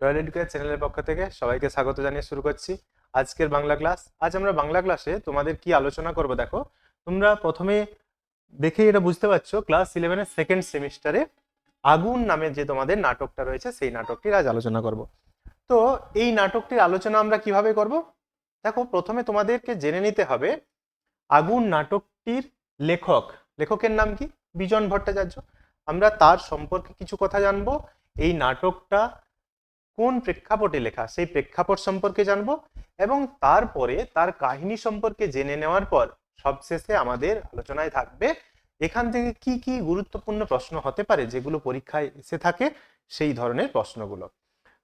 Royal educare চ্যানেলের পক্ষ থেকে সবাইকে স্বাগত জানিয়ে শুরু করছি আজকের বাংলা ক্লাস। আজ আমরা বাংলা ক্লাসে তোমাদের কি আলোচনা করব দেখো? তোমরা প্রথমে দেখে এটা বুঝতে পারছ, ক্লাস ইলেভেনের সেকেন্ড সেমিস্টারে আগুন নামে যে তোমাদের নাটকটা রয়েছে, সেই নাটকটির আজ আলোচনা করব। তো এই নাটকটির আলোচনা আমরা কীভাবে করব? দেখো, প্রথমে তোমাদেরকে জেনে নিতে হবে আগুন নাটকটির লেখক। লেখকের নাম কি? বিজন ভট্টাচার্য। আমরা তার সম্পর্কে কিছু কথা জানব। এই নাটকটা কোন প্রেক্ষাপটে লেখা? সেই প্রেক্ষাপট সম্পর্কে জানব এবং তারপরে তার কাহিনী সম্পর্কে জেনে নেওয়ার পর সবশেষে আমাদের আলোচনায় থাকবে এখান থেকে কি কি গুরুত্বপূর্ণ প্রশ্ন হতে পারে যেগুলো পরীক্ষায় এসে থাকে সেই ধরনের প্রশ্নগুলো।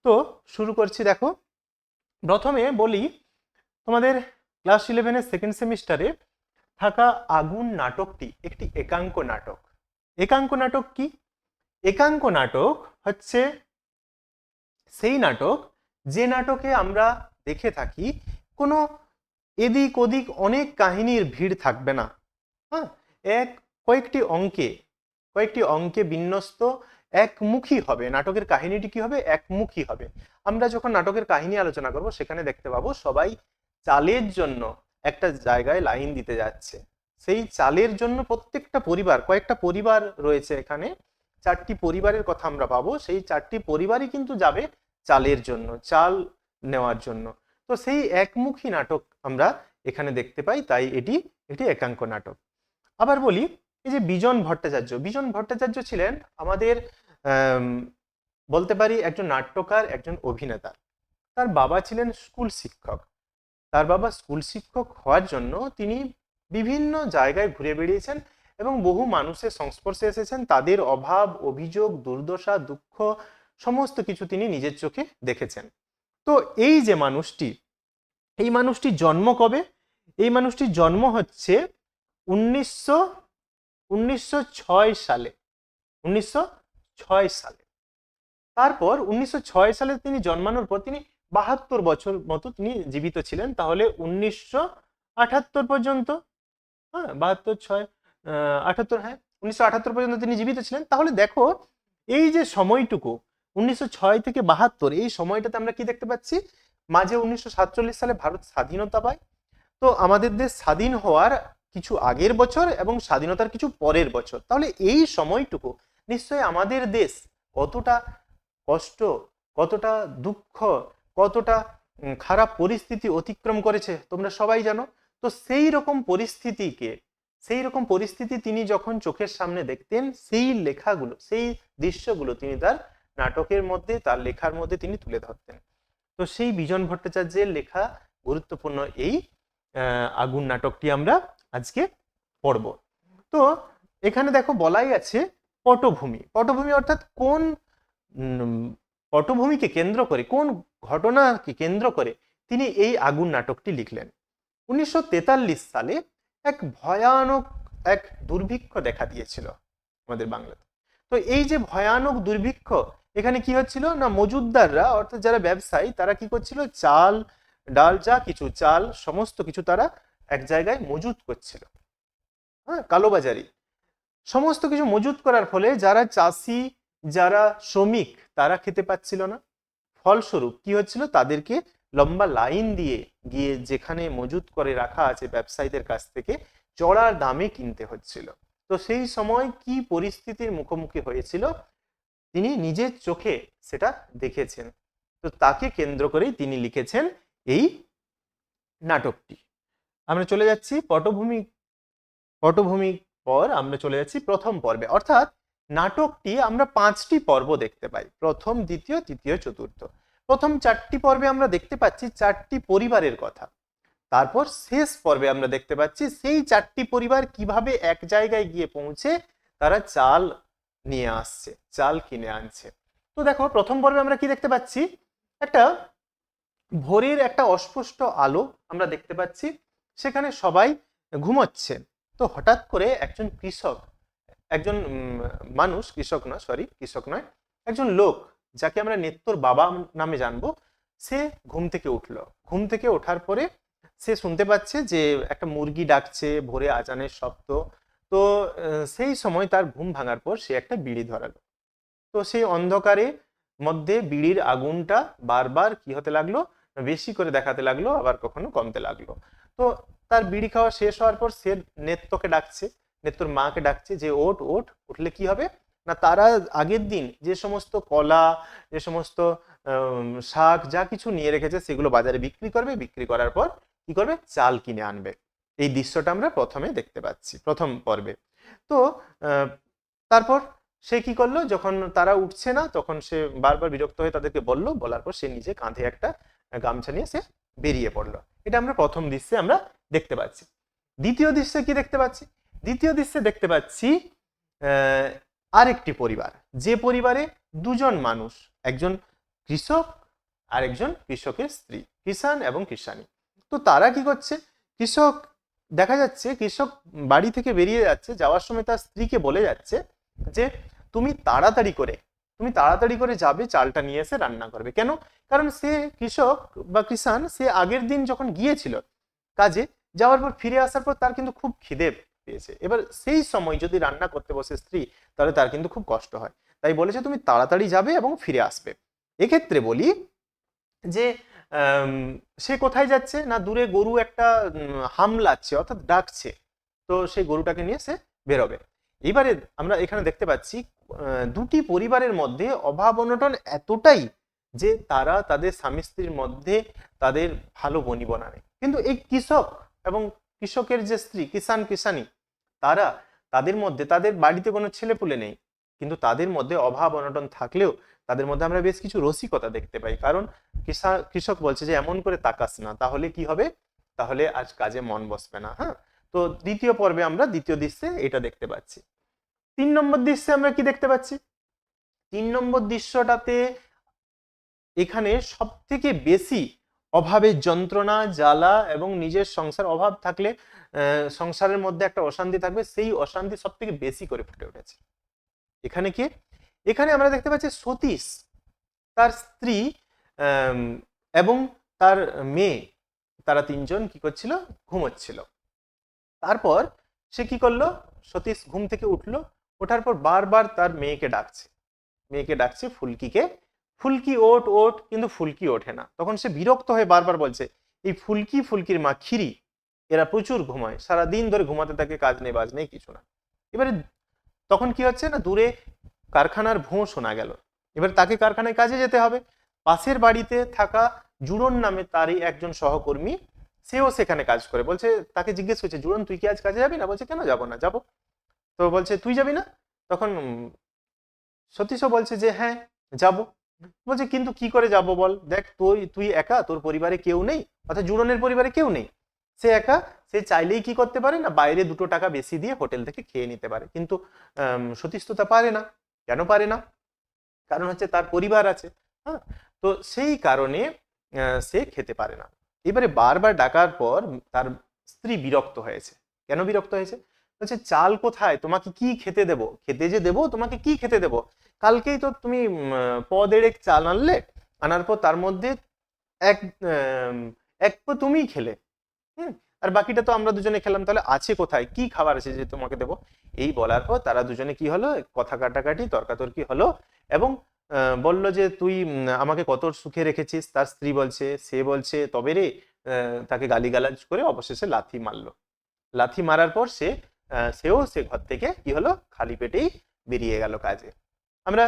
তো শুরু করছি দেখো। প্রথমে বলি, তোমাদের ক্লাস ইলেভেনের সেকেন্ড সেমিস্টারে থাকা আগুন নাটকটি একটি একাঙ্ক নাটক। একাঙ্ক নাটক কি? একাঙ্ক নাটক হচ্ছে সেই নাটক, যে নাটকে আমরা দেখে থাকি, কোনো এদিক ওদিক অনেক কাহিনীর ভিড় থাকবে না। হ্যাঁ এক কয়েকটি অঙ্কে কয়েকটি অঙ্কে বিন্যস্ত একমুখী হবে। নাটকের কাহিনীটি কি হবে? একমুখী হবে। আমরা যখন নাটকের কাহিনী আলোচনা করব, সেখানে দেখতে পাবো সবাই চালের জন্য একটা জায়গায় লাইন দিতে যাচ্ছে। সেই চালের জন্য প্রত্যেকটা পরিবার, কয়েকটা পরিবার রয়েছে এখানে। চারটি পরিবারের কথা আমরা পাবো, সেই চারটি পরিবারই কিন্তু যাবে চালের জন্য, চাল নেওয়ার জন্য। তো সেই একমুখী নাটক আমরা এখানে দেখতে পাই, তাই এটি একটি একাঙ্ক নাটক। আবার বলি, এই যে বিজন ভট্টাচার্য বিজন ভট্টাচার্য ছিলেন আমাদের বলতে পারি একজন নাট্যকার, একজন অভিনেতা। তার বাবা ছিলেন স্কুল শিক্ষক। তার বাবা স্কুল শিক্ষক হওয়ার জন্য তিনি বিভিন্ন জায়গায় ঘুরে বেরিয়েছেন এবং বহু মানুষের সংস্পর্শে এসেছেন। তাদের অভাব, অভিযোগ, দুর্দশা, দুঃখ, সমস্ত কিছু তিনি নিজের চোখে দেখেছেন। তো এই যে মানুষটি, এই মানুষটির জন্ম কবে? এই মানুষটির জন্ম হচ্ছে উনিশশো উনিশশো সালে। উনিশশো ছয় সালে। তারপর উনিশশো ছয় সালে তিনি জন্মানোর পর তিনি বাহাত্তর বছর মতো তিনি জীবিত ছিলেন। তাহলে উনিশশো আঠাত্তর পর্যন্ত? হ্যাঁ বাহাত্তর ছয় আঠাত্তর হ্যাঁ উনিশশো আঠাত্তর পর্যন্ত তিনি জীবিত ছিলেন। তাহলে দেখো, এই যে সময়টুকু, উনিশশো ছয় থেকে বাহাত্তর, এই সময়টাতে আমরা কি দেখতে পাচ্ছি? মাঝে উনিশশো সাতচল্লিশ সালে ভারত স্বাধীনতা পায়। তো আমাদের দেশ স্বাধীন হওয়ার কিছু আগের বছর এবং স্বাধীনতার কিছু পরের বছর। তাহলে এই সময়টুকু নিশ্চয়ই আমাদের দেশ কতটা কষ্ট, কতটা দুঃখ, কতটা খারাপ পরিস্থিতি অতিক্রম করেছে, তোমরা সবাই জানো। তো সেই রকম পরিস্থিতিকে সেই রকম পরিস্থিতি তিনি যখন চোখের সামনে দেখতেন, সেই লেখাগুলো, সেই দৃশ্যগুলো তিনি তার নাটকের মধ্যে, তার লেখার মধ্যে তিনি তুলে ধরতেন। তো সেই বিজন ভট্টাচার্যের লেখা গুরুত্বপূর্ণ এই আগুন নাটকটি আমরা আজকে পড়ব। তো এখানে দেখো বলাই আছে পটভূমি। পটভূমি অর্থাৎ কোন পটভূমিকে কেন্দ্র করে, কোন ঘটনাকে কেন্দ্র করে তিনি এই আগুন নাটকটি লিখলেন। উনিশশো তেতাল্লিশ সালে এক ভয়ানক, এক দুর্ভিক্ষ দেখা দিয়েছিল আমাদের বাংলাতে। তো এই যে ভয়ানক দুর্ভিক্ষ, এখানে কি হচ্ছিল? না মজুদদাররা অর্থাৎ যারা ব্যবসায়ী, তারা কি করছিল? চাল, ডাল, যা কিছু, চাল, সমস্ত কিছু তারা এক জায়গায় মজুত করছিল। হ্যাঁ কালোবাজারি। সমস্ত কিছু মজুত করার ফলে যারা চাষি, যারা শ্রমিক, তারা খেতে পাচ্ছিল না। ফলস্বরূপ কি হচ্ছিল? তাদেরকে লম্বা লাইন দিয়ে গিয়ে যেখানে মজুত করে রাখা আছে ব্যবসায়ীদের কাছ থেকে চড়া দামে কিনতে হচ্ছিল। তো সেই সময় কি পরিস্থিতির মুখোমুখি হয়েছিল? তিনি নিজের চোখে সেটা দেখেছেন। তো তাকে কেন্দ্র করেই তিনি লিখেছেন এই নাটকটি। আমরা চলে যাচ্ছি পটভূমি পটভূমি পর আমরা চলে যাচ্ছি প্রথম পর্বে। অর্থাৎ নাটকটি আমরা পাঁচটি পর্ব দেখতে পাই। প্রথম, দ্বিতীয়, তৃতীয়, চতুর্থ। প্রথম চারটি পর্বে আমরা দেখতে পাচ্ছি চারটি পরিবারের কথা। তারপর শেষ পর্বে আমরা দেখতে পাচ্ছি সেই চারটি পরিবার কীভাবে এক জায়গায় গিয়ে পৌঁছে তারা চাল নিয়ে আসছে, চাল কিনে আনছে। তো দেখো, প্রথম পর্বে আমরা কি দেখতে পাচ্ছি? একটা ভোরের একটা অস্পষ্ট আলো আমরা দেখতে পাচ্ছি, সেখানে সবাই ঘুমোচ্ছে। তো হঠাৎ করে একজন কৃষক, একজন মানুষ, কৃষক না সরি কৃষক নয়, একজন লোক যাকে আমরা নেত্তর বাবা নামে জানব, সে ঘুম থেকে উঠল। ঘুম থেকে ওঠার পরে সে শুনতে পাচ্ছে যে একটা মুরগি ডাকছে, ভোরে আজানের শব্দ। তো সেই সময় তার ঘুম ভাঙার পর সে একটা বিড়ি ধরালো। তো সেই অন্ধকারে মধ্যে বিড়ির আগুনটা বারবার কি হতে লাগল? বেশি করে দেখাতে লাগল, আবার কখনো কমতে লাগল। তো তার বিড়ি খাওয়া শেষ হওয়ার পর সে নেত্রকে ডাকছে নেত্রর মাকে ডাকছে যে ওট ওট উঠলে কি হবে? না, তারা আগের দিন যে সমস্ত কলা, যে সমস্ত শাক যা কিছু নিয়ে রেখেছে সেগুলো বাজারে বিক্রি করবে, বিক্রি করার পর কি করবে? চাল কিনে আনবে। এই দৃশ্যটা আমরা প্রথমে দেখতে পাচ্ছি, প্রথম পর্বে। তো তারপর সে কি করল? যখন তারা উঠছে না, তখন সে বারবার বিরক্ত হয়ে তাদেরকে বলল, বলার পর সে নিজে কাঁধে একটা গামছা নিয়ে সে বেরিয়ে পড়ল। এটা আমরা প্রথম দৃশ্যে আমরা দেখতে পাচ্ছি। দ্বিতীয় দৃশ্যে কি দেখতে পাচ্ছি? দ্বিতীয় দৃশ্যে দেখতে পাচ্ছি আরেকটি পরিবার, যে পরিবারে দুজন মানুষ, একজন কৃষক আর একজন কৃষকের স্ত্রী কিষান এবং কিষানি তো তারা কি করছে? কৃষক, দেখা যাচ্ছে কৃষক বাড়ি থেকে বেরিয়ে যাচ্ছে, যাওয়ার সময় তার স্ত্রীকে বলে যাচ্ছে যে, তুমি তাড়াতাড়ি করে, তুমি তাড়াতাড়ি করে যাবে, চালটা নিয়ে এসে রান্না করবে। কেন? কারণ সে কৃষক বা কিষান সে আগের দিন যখন গিয়েছিল কাজে, যাওয়ার পর ফিরে আসার পর তার কিন্তু খুব খিদে পেয়েছে। এবার সেই সময় যদি রান্না করতে বসে স্ত্রী, তাহলে তার কিন্তু খুব কষ্ট হয়। তাই বলেছে, তুমি তাড়াতাড়ি যাবে এবং ফিরে আসবে। এক্ষেত্রে বলি যে সে কোথায় যাচ্ছে? না, দূরে গরু একটা হামলাচ্ছে, অর্থাৎ ডাকছে। তো সেই গরুটাকে নিয়ে সে বেরোবে। এবারে আমরা এখানে দেখতে পাচ্ছি দুটি পরিবারের মধ্যে অভাব অনটন এতটাই যে তারা তাদের স্বামী স্ত্রীর মধ্যে তাদের ভালো বনিবনা নেই। কিন্তু এই কৃষক এবং কৃষকের যে স্ত্রী কিষান কিষানি তারা তাদের মধ্যে, তাদের বাড়িতে কোনো ছেলেপুলে নেই। কিন্তু তাদের মধ্যে অভাব, অনটন থাকলেও তাদের মধ্যে আমরা বেশ কিছু রসিকতা দেখতে পাই। কারণ কৃষা- কৃষক বলছে যে, এমন করে তাকাস না, তাহলে কি হবে? তাহলে আজ কাজে মন বসবে না। হ্যাঁ? তো দ্বিতীয় পর্বে আমরা দ্বিতীয় দৃশ্যে এটা দেখতে পাচ্ছি। তিন নম্বর দৃশ্যে আমরা কি দেখতে পাচ্ছি? তিন নম্বর দৃশ্যটাতে এখানে সব থেকে বেশি অভাবের যন্ত্রণা, জ্বালা এবং নিজের সংসার, অভাব থাকলে সংসারের মধ্যে একটা অশান্তি থাকবে, সেই অশান্তি সব থেকে বেশি করে ফুটে উঠেছে। এখানে কি? এখানে আমরা দেখতে পাচ্ছি সতীশ, তার স্ত্রী এবং তার মেয়ে, তারা তিনজন কি করছিল? ঘুমোচ্ছিল। তারপর সে কি করল? সতীশ ঘুম থেকে উঠল, ওঠার পর বারবার তার মেয়েকে ডাকছে। মেয়েকে ডাকছে ফুলকিকে ফুলকি ওট ওট কিন্তু ফুলকি ওঠে না। তখন সে বিরক্ত হয়ে বারবার বলছে, এই ফুলকি, ফুলকির মা খিরি এরা প্রচুর ঘুমায় সারা দিন ধরে ঘুমাতে থাকে, কাজ নেই, বাজ নেই, কিছু না। এবারে তখন কি হচ্ছে না, দূরে কারখানার ভোঁ শোনা গেল। এবার তাকে কারখানায় কাজে যেতে হবে। পাশের বাড়িতে থাকা জুড়ন নামে তারই একজন সহকর্মী, সেও সেখানে কাজ করে। বলছে, তাকে জিজ্ঞেস করছে, জুড়ন, তুই কি আজ কাজে যাবি না? বলছে, কেন যাব না, যাব। তো বলছে, তুই যাবি না? তখন সতীশও বলছে যে হ্যাঁ যাব। বলছে কিন্তু কি করে যাব বল? দেখ তুই তুই একা তোর পরিবারে কেউ নেই অর্থাৎ জুড়নের পরিবারে কেউ নেই। সে একা সে চাইলেই কি করতে পারে না? বাইরে দুটো টাকা বেশি দিয়ে হোটেল থেকে খেয়ে নিতে পারে। কিন্তু আম, সতীশ তো তা পারে না। কেন পারে না? কারণ হচ্ছে তার পরিবার আছে হ্যাঁ? তো সেই কারণে সে খেতে পারে না। এবারে বারবার ডাকার পর তার স্ত্রী বিরক্ত হয়েছে। কেন বিরক্ত হয়েছে? বলছে চাল কোথায়? তোমাকে কি খেতে দেব? খেতে যে দেবো তোমাকে কি খেতে দেব? কালকেই তো তুমি প দেড়েক চাল আনলে, আনার পর তার মধ্যে এক এক পো তুমিই খেলে, হুম? আর বাকিটা তো আমরা দুজনে খেলাম, তাহলে আছে কোথায়? কি খাবার আছে যে তোমাকে দেবো? এই বলার পর তারা দুজনে কি হলো? কথা কাটাকাটি, তর্কাতর্কি হলো এবং বলল যে তুই আমাকে কত সুখে রেখেছিস? তার স্ত্রী বলছে, সে বলছে, তবে রে তাকে গালিগালাজ করে অবশেষে লাথি মারলো। লাথি মারার পর সে সেও সে ঘর থেকে কি হলো? খালি পেটেই বেরিয়ে গেল কাজে। আমরা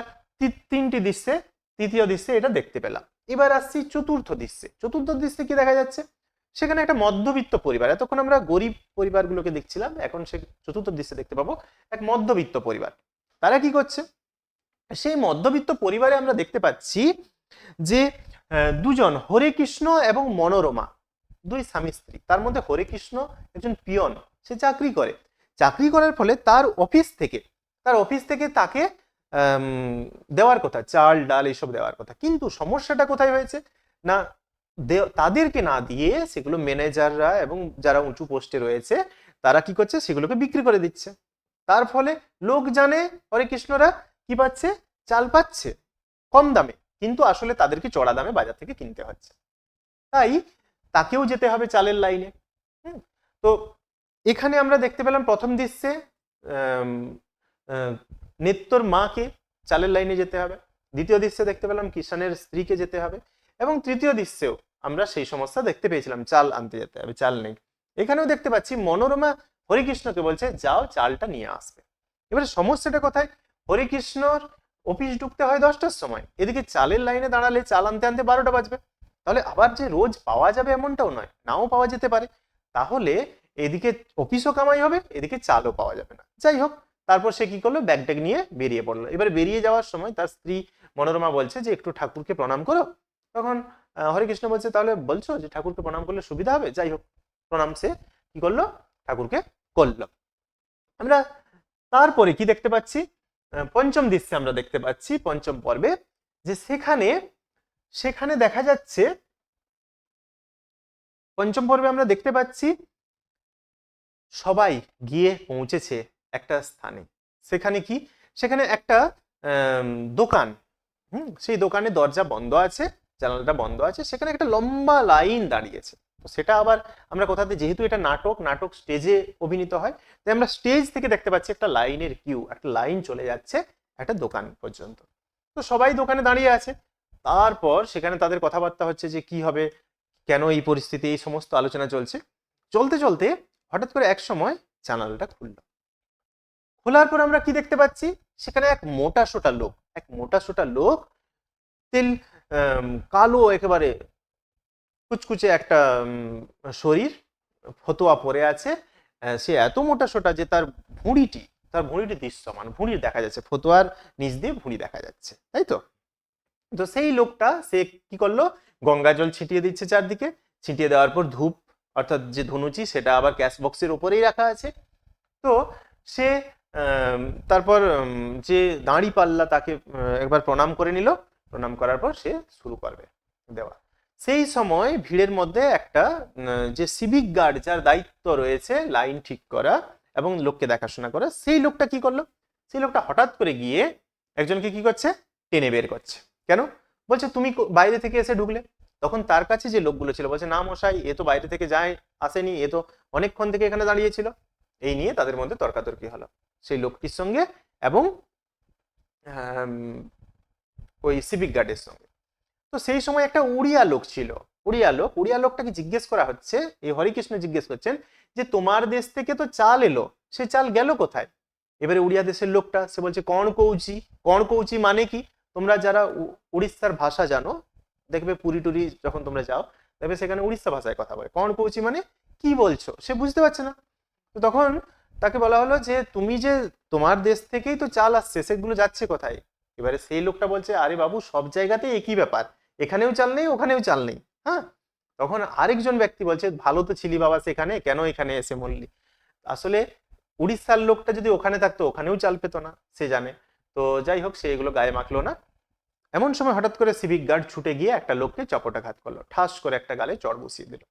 তিনটি দৃশ্যে, তৃতীয় দৃশ্যে এটা দেখতে পেলাম। এবার আসছি চতুর্থ দৃশ্যে। চতুর্থ দৃশ্যে কি দেখা যাচ্ছে? সেখানে একটা মধ্যবিত্ত পরিবার, এতক্ষণ আমরা গরিব পরিবারগুলোকে দেখছিলাম, এখন সে চতুর্থ দৃশ্যে দেখতে পাবো, এক মধ্যবিত্ত পরিবার। তারা কি করছে? সেই মধ্যবিত্ত পরিবারে আমরা দেখতে পাচ্ছি যে দুজন হরে কৃষ্ণ এবং মনোরমা, দুই স্বামী স্ত্রী। তার মধ্যে হরে কৃষ্ণ একজন পিয়ন, সে চাকরি করে। চাকরি করার ফলে তার অফিস থেকে, তার অফিস থেকে তাকে দেওয়ার কথা, চাল, ডাল, এইসব দেওয়ার কথা। কিন্তু সমস্যাটা কোথায় হয়েছে? না তাদেরকে না দিয়ে সেগুলো ম্যানেজাররা এবং যারা উঁচু পোস্টে রয়েছে, তারা কি করছে? সেগুলোকে বিক্রি করে দিচ্ছে। তার ফলে লোক জানে, হরে কৃষ্ণরা, কি পাচ্ছে? চাল পাচ্ছে, কম দামে। কিন্তু আসলে তাদেরকে চড়া দামে বাজার থেকে কিনতে হচ্ছে। তাই তাকেও যেতে হবে চালের লাইনে। তো এখানে আমরা দেখতে পেলাম প্রথম দৃশ্যে নেত্তর মাকে চালের লাইনে যেতে হবে। দ্বিতীয় দৃশ্যে দেখতে পেলাম কিষানের স্ত্রীকে যেতে হবে এবং তৃতীয় দৃশ্যেও আমরা সেই সমস্যা দেখতে পেয়েছিলাম, চাল আনতে যেতে হবে, চাল নেই। এখানেও দেখতে পাচ্ছি মনোরমা হরিকৃষ্ণকে বলছে, যাও চালটা নিয়ে আসবে। এবারে সমস্যাটা কোথায়? হরিকৃষ্ণর অফিস ঢুকতে হয় দশটার সময়। এদিকে চালের লাইনে দাঁড়ালে চাল আনতে আনতে বারোটা বাজবে। তাহলে আবার যে রোজ পাওয়া যাবে এমনটাও নয়, নাও পাওয়া যেতে পারে। তাহলে এদিকে অফিসও কামাই হবে, এদিকে চালও পাওয়া যাবে না। যাই হোক তারপর সে কি করল? ব্যাগ ট্যাগ নিয়ে বেরিয়ে পড়ল। এবার বেরিয়ে যাওয়ার সময় তার স্ত্রী মনোরমা বলছে যে, একটু ঠাকুরকে প্রণাম করো। তখন হরেকৃষ্ণ বলছে, তাহলে বলছো যে, ঠাকুরকে প্রণাম করলে সুবিধা হবে? যাই হোক, প্রণাম সে কি করল? ঠাকুরকে করল। আমরা তারপরে কি দেখতে পাচ্ছি? পঞ্চম দৃশ্যে আমরা দেখতে পাচ্ছি, পঞ্চম পর্বে, যে সেখানে সেখানে দেখা যাচ্ছে, পঞ্চম পর্বে আমরা দেখতে পাচ্ছি, সবাই গিয়ে পৌঁছেছে। একটা স্থানে। সেখানে কি? সেখানে একটা দোকান। হুম, সেই দোকানে দরজা বন্ধ আছে, জানালাটা বন্ধ আছে, সেখানে একটা লম্বা লাইন দাঁড়িয়েছে। তো সেটা আবার আমরা কোথাতে, যেহেতু এটা নাটক নাটক স্টেজে অভিনীত হয়, তাই আমরা স্টেজ থেকে দেখতে পাচ্ছি একটা লাইনের কিউ, একটা লাইন চলে যাচ্ছে একটা দোকান পর্যন্ত। তো সবাই দোকানে দাঁড়িয়ে আছে। তারপর সেখানে তাদের কথাবার্তা হচ্ছে যে, কি হবে? কেন এই পরিস্থিতি? এই সমস্ত আলোচনা চলছে? চলতে চলতে হঠাৎ করে এক সময় জানালাটা খুলল। খোলার পর আমরা কি দেখতে পাচ্ছি? সেখানে এক মোটা সোটা লোক, এক মোটা সোটা লোক তেল কালো একেবারে কুচকুচে একটা শরীর, ফতোয়া পরে আছে। সে এত মোটা সোটা যে তার ভুঁড়িটি তার ভুঁড়িটি দৃশ্যমান, ভুঁড়ি দেখা যাচ্ছে, ফতোয়ার নিচ দিয়ে ভুঁড়ি দেখা যাচ্ছে, তাই তো? তো সেই লোকটা, সে কি করল? গঙ্গা জল ছিটিয়ে দিচ্ছে চারদিকে, ছিটিয়ে দেওয়ার পর ধূপ, অর্থাৎ যে ধনুচি, সেটা আবার ক্যাশ বক্সের উপরেই রাখা আছে। তো সে তারপর যে দাঁড়ি পাল্লা তাকে একবার প্রণাম করে নিল। প্রণাম করার পর সে শুরু করবে দেওয়া। সেই সময় ভিড়ের মধ্যে একটা যে সিভিক গার্ড যার দায়িত্ব রয়েছে লাইন ঠিক করা এবং লোককে দেখাশোনা করা, সেই লোকটা কি করল? সেই লোকটা হঠাৎ করে গিয়ে একজনকে কি করছে? টেনে বের করছে। কেন? বলছে, তুমি বাইরে থেকে এসে ঢুকলে। তখন তার কাছে যে লোকগুলো ছিল, বলছে, না মশাই, এ তো বাইরে থেকে যায়, আসেনি, এ তো অনেকক্ষণ থেকে এখানে দাঁড়িয়েছিল এই নিয়ে তাদের মধ্যে তর্কাতর্কি হলো। সেই লোকটির সঙ্গে এবং ওই সিভিক গার্ডের সঙ্গে। তো সেই সময় একটা উড়িয়া লোক ছিল। উড়িয়া লোক, উড়িয়া লোকটাকে জিজ্ঞেস করা হচ্ছে, এই হরিকৃষ্ণ জিজ্ঞেস করছেন যে, তোমার দেশ থেকে তো চাল এলো, সে চাল গেল কোথায়? এবারে উড়িয়া দেশের লোকটা, সে বলছে কণ কৌচি। কণ কৌচি মানে কি? তোমরা যারা উড়িষ্যার ভাষা জানো, দেখবে পুরী টুরি যখন তোমরা যাও, দেখবে সেখানে উড়িষ্যা ভাষায় কথা বলে। কণ কৌচি মানে কি বলছো? সে বুঝতে পারছে না। তো তখন তাকে বলা হলো যে, তুমি যে তোমার দেশ থেকেই তো চাল আসছে সেগুলো যাচ্ছে কোথায়? এবারে সেই লোকটা বলছে, আরে বাবু, সব জায়গাতেই একই ব্যাপার। এখানেও চাল নেই, ওখানেও চাল নেই। হ্যাঁ? তখন আরেকজন ব্যক্তি বলছে, ভালো তো ছিলি বাবা সেখানে, কেন এখানে এসে মরলি? আসলে উড়িষ্যার লোকটা যদি ওখানে থাকতো, ওখানেও চাল পেতো না, সে জানে। তো যাই হোক, সে এগুলো গায়ে মাখলো না। এমন সময় হঠাৎ করে সিভিক গার্ড ছুটে গিয়ে একটা লোককে চপটাঘাত করল, ঠাস করে একটা গালে চড় বসিয়ে দিল।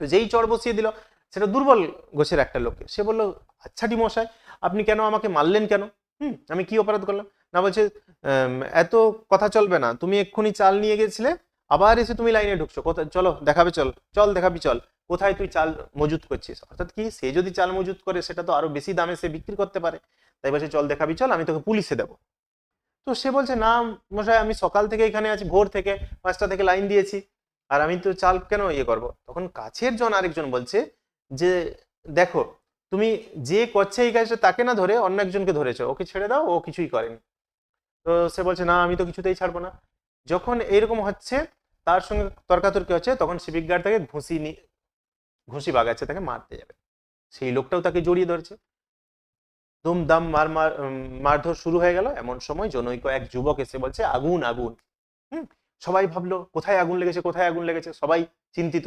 তো যেই চড় বসিয়ে দিল সেটা দুর্বল গোছের একটা লোককে। সে বলল আচ্ছাটি মশাই, আপনি কেন আমাকে মারলেন কেন? হুম, আমি কি অপরাধ করলাম? না বলছে এত কথা চলবে না, তুমি এক্ষুনি চাল নিয়ে গেছিলে, আবার এসে তুমি লাইনে ঢুকছো। কোথায়, চলো, দেখাবে, চল চল, দেখাবি, চল, কোথায় তুই চাল মজুত করছিস? অর্থাৎ কি, সে যদি চাল মজুত করে, সেটা তো আরও বেশি দামে সে বিক্রি করতে পারে। তাই বলছে, চল, দেখাবি, চল, আমি তোকে পুলিশে দেবো। তো সে বলছে, না মশাই, আমি সকাল থেকে এখানে আছি, ভোর থেকে, পাঁচটা থেকে লাইন দিয়েছি, আর আমি তো চাল কেন ইয়ে করব? তখন কাছের জন আরেকজন বলছে যে দেখো, তুমি যে করছে এই কাজটা তাকে না ধরে অন্য একজনকে ধরেছো, ওকে ছেড়ে দাও, ও কিছুই করেনি। তো সে বলছে, না, আমি তো কিছুতেই ছাড়বো না। যখন এরকম হচ্ছে, তার সঙ্গে তর্কাতর্কি হচ্ছে, তখন সিভিক গার্ড তাকে ঘুষি ঘুষি বাগাচ্ছে, তাকে মারতে যাবে। সেই লোকটাও তাকে জড়িয়ে ধরছে। দুমদাম মার মার মারধর শুরু হয়ে গেল। এমন সময় জনৈক এক যুবক এসে বলছে, আগুন আগুন। হুম, সবাই ভাবলো, কোথায় আগুন লেগেছে, কোথায় আগুন লেগেছে? সবাই চিন্তিত।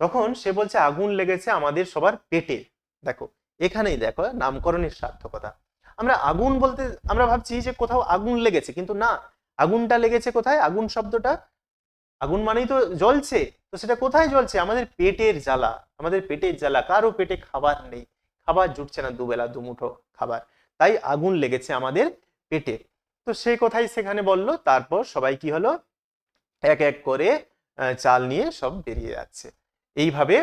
তখন সে বলছে, আগুন লেগেছে আমাদের সবার পেটে। দেখো, এখানেই দেখো নামকরণের সার্থকতা। আমরা আগুন বলতে, আমরা ভাবছি যে কোথাও আগুন লেগেছে, কিন্তু না, আগুনটা লেগেছে কোথায়? আগুন শব্দটা, আগুন মানেই তো জ্বলছে, তো সেটা কোথায় জ্বলছে? আমাদের পেটের জ্বালা, আমাদের পেটের জ্বালা, কারও পেটে খাবার নেই, খাবার জুটছে না দুবেলা, দুমুঠো খাবার, তাই আগুন লেগেছে আমাদের পেটে। তো সে কোথায় সেখানে বলল, তারপর সবাই কি হলো? এক এক করে চাল নিয়ে সব বেরিয়ে যাচ্ছে। এইভাবে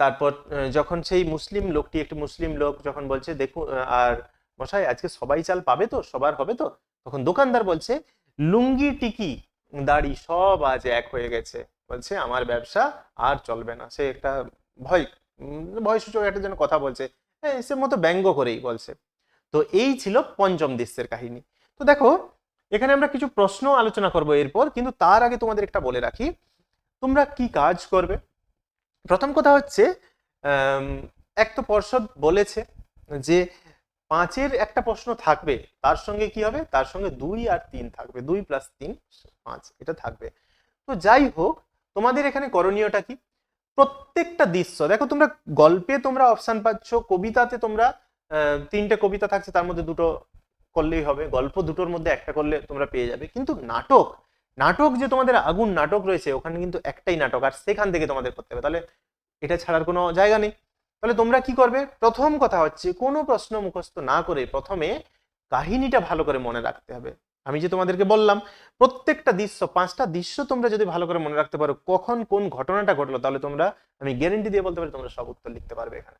তারপর যখন সেই মুসলিম লোকটি একটি মুসলিম লোক যখন বলছে দেখুন আর মশাই আজকে সবাই চাল পাবে তো? সবার হবে তো? তখন দোকানদার বলছে লুঙ্গি টিকি দাড়ি সব আজ এক হয়ে গেছে। বলছে আমার ব্যবসা আর চলবে না। সে একটা ভয় উম, ভয় সূচক একটা যেন কথা বলছে। হ্যাঁ সে মতো ব্যঙ্গ করেই বলছে। তো এই ছিল পঞ্চম দৃশ্যের কাহিনী। তো দেখো এখানে আমরা কিছু প্রশ্ন আলোচনা করব এরপর কিন্তু তার আগে তোমাদের একটা বলে রাখি তোমরা কি কাজ করবে? প্রথম কথা হচ্ছে এক তো পর্ষদ বলেছে যে পাঁচের একটা প্রশ্ন থাকবে, তার সঙ্গে কি হবে? তার সঙ্গে দুই আর তিন থাকবে, দুই প্লাস তিন, পাঁচ, এটা থাকবে। তো যাই হোক, তোমাদের এখানে করণীয়টা কি? প্রত্যেকটা দৃশ্য, দেখো তোমরা গল্পে তোমরা অপশান পাচ্ছ, কবিতাতে তোমরা তিনটে কবিতা থাকছে, তার মধ্যে দুটো করলেই হবে, গল্প দুটোর মধ্যে একটা করলে তোমরা পেয়ে যাবে। কিন্তু নাটক নাটক যে তোমাদের আগুন নাটক রয়েছে, ওখানে কিন্তু একটাই নাটক, আর সেখান থেকে তোমাদের করতে হবে। তাহলে এটা ছাড়ার কোনো জায়গা নেই। তাহলে তোমরা কি করবে? প্রথম কথা হচ্ছে, কোনো প্রশ্ন মুখস্থ না করে প্রথমে কাহিনীটা ভালো করে মনে রাখতে হবে। আমি যে তোমাদেরকে বললাম, প্রত্যেকটা দৃশ্য, পাঁচটা দৃশ্য তোমরা যদি ভালো করে মনে রাখতে পারো, কখন কোন ঘটনাটা ঘটলো, তাহলে তোমরা, আমি গ্যারেন্টি দিয়ে বলতে পারি, তোমরা সব উত্তর লিখতে পারবে এখানে।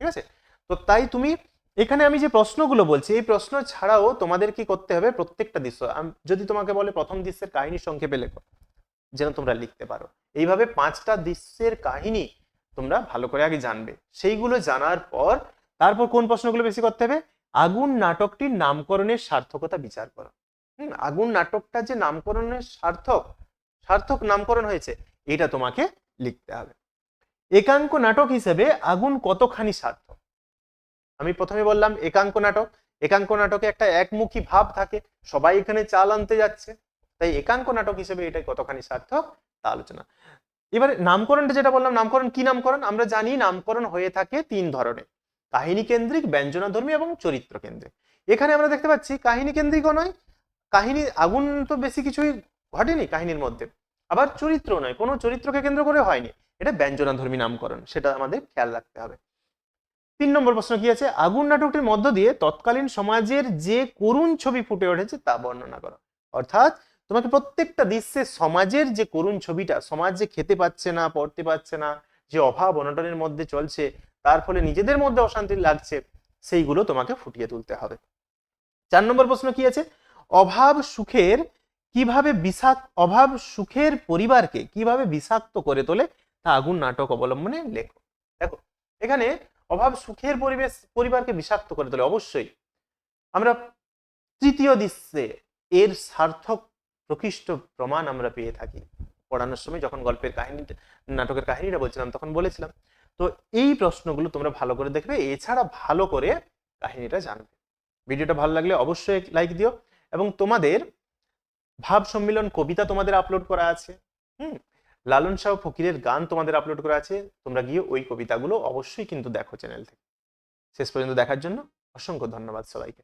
ঠিক আছে? তো তাই তুমি এখানে আমি যে প্রশ্নগুলো বলছি এই প্রশ্ন ছাড়াও তোমাদের কি করতে হবে প্রত্যেকটা দৃশ্য? যদি তোমাকে বলে প্রথম দৃশ্যের কাহিনী সংক্ষেপে লেখো যেন তোমরা লিখতে পারো। এইভাবে পাঁচটা দৃশ্যের কাহিনী তোমরা ভালো করে আগে জানবে। সেইগুলো জানার পর তারপর কোন প্রশ্নগুলো বেশি করতে হবে? আগুন নাটকটির নামকরণের সার্থকতা বিচার করো। হুম, আগুন নাটকটা যে নামকরণের সার্থক সার্থক নামকরণ হয়েছে এটা তোমাকে লিখতে হবে। একাঙ্ক নাটক হিসেবে আগুন কতখানি সার্থক? আমি প্রথমে বললাম একাঙ্ক নাটক। একাঙ্ক নাটকে একটা একমুখী ভাব থাকে, সবাই এখানে চাল আনতে যাচ্ছে। তাই একাঙ্ক নাটক হিসেবে এটা কতখানি সার্থক, তা আলোচনা। এবারে নামকরণটা যেটা বললাম, নামকরণ কি নামকরণ? আমরা জানি নামকরণ হয়ে থাকে তিন ধরনের। কাহিনী কেন্দ্রিক, ব্যঞ্জনাধর্মী এবং চরিত্র কেন্দ্রিক। এখানে আমরা দেখতে পাচ্ছি কাহিনী কেন্দ্রিকও নয়, কাহিনী আগুন তো বেশি কিছুই ঘটেনি কাহিনীর মধ্যে। আবার চরিত্র নয়, কোনো চরিত্রকে কেন্দ্র করে হয়নি। এটা ব্যঞ্জনাধর্মী নামকরণ, সেটা আমাদের খেয়াল রাখতে হবে। তিন নম্বর প্রশ্ন কি আছে? আগুন নাটকটির মধ্য দিয়ে তৎকালীন সমাজের যে করুণ ছবি ফুটে উঠেছে তা বর্ণনা করো। অর্থাৎ তোমাকে প্রত্যেকটা দৃশ্যে সমাজের যে করুণ ছবিটা, সমাজ যে খেতে পাচ্ছে না, পড়তে পাচ্ছে না, যে অভাব অনটনের মধ্যে চলছে, তার ফলে নিজেদের মধ্যে অশান্তি লাগছে, সেইগুলো তোমাকে ফুটিয়ে তুলতে হবে। চার নম্বর প্রশ্ন কি আছে? অভাব সুখের কীভাবে বিষাক্ত, অভাব সুখের পরিবারকে কীভাবে বিষাক্ত করে তোলে তা আগুন নাটক অবলম্বনে লেখো। দেখো, এখানে অভাব সুখের পরিবেশ, পরিবারকে বিষাক্ত করে তোলে, অবশ্যই। আমরা তৃতীয় দৃশ্যে এর সার্থক প্রকৃষ্ট প্রমাণ আমরা পেয়ে থাকি। পড়ানোর সময় যখন গল্পের কাহিনী, নাটকের কাহিনীটা বলছিলাম, তখন বলেছিলাম, তো এই প্রশ্নগুলো তোমরা ভালো করে দেখবে, এছাড়া ভালো করে কাহিনীটা জানবে। ভিডিওটা ভালো লাগলে অবশ্যই লাইক দিও এবং তোমাদের ভাব সম্মিলন কবিতা তোমাদের আপলোড করা আছে। হুম লালন শাহ ফকিরের গান তোমাদের আপলোড করা আছে। তোমরা গিয়ে ওই কবিতাগুলো অবশ্যই কিন্তু দেখো চ্যানেল থেকে। শেষ পর্যন্ত দেখার জন্য অসংখ্য ধন্যবাদ সবাইকে।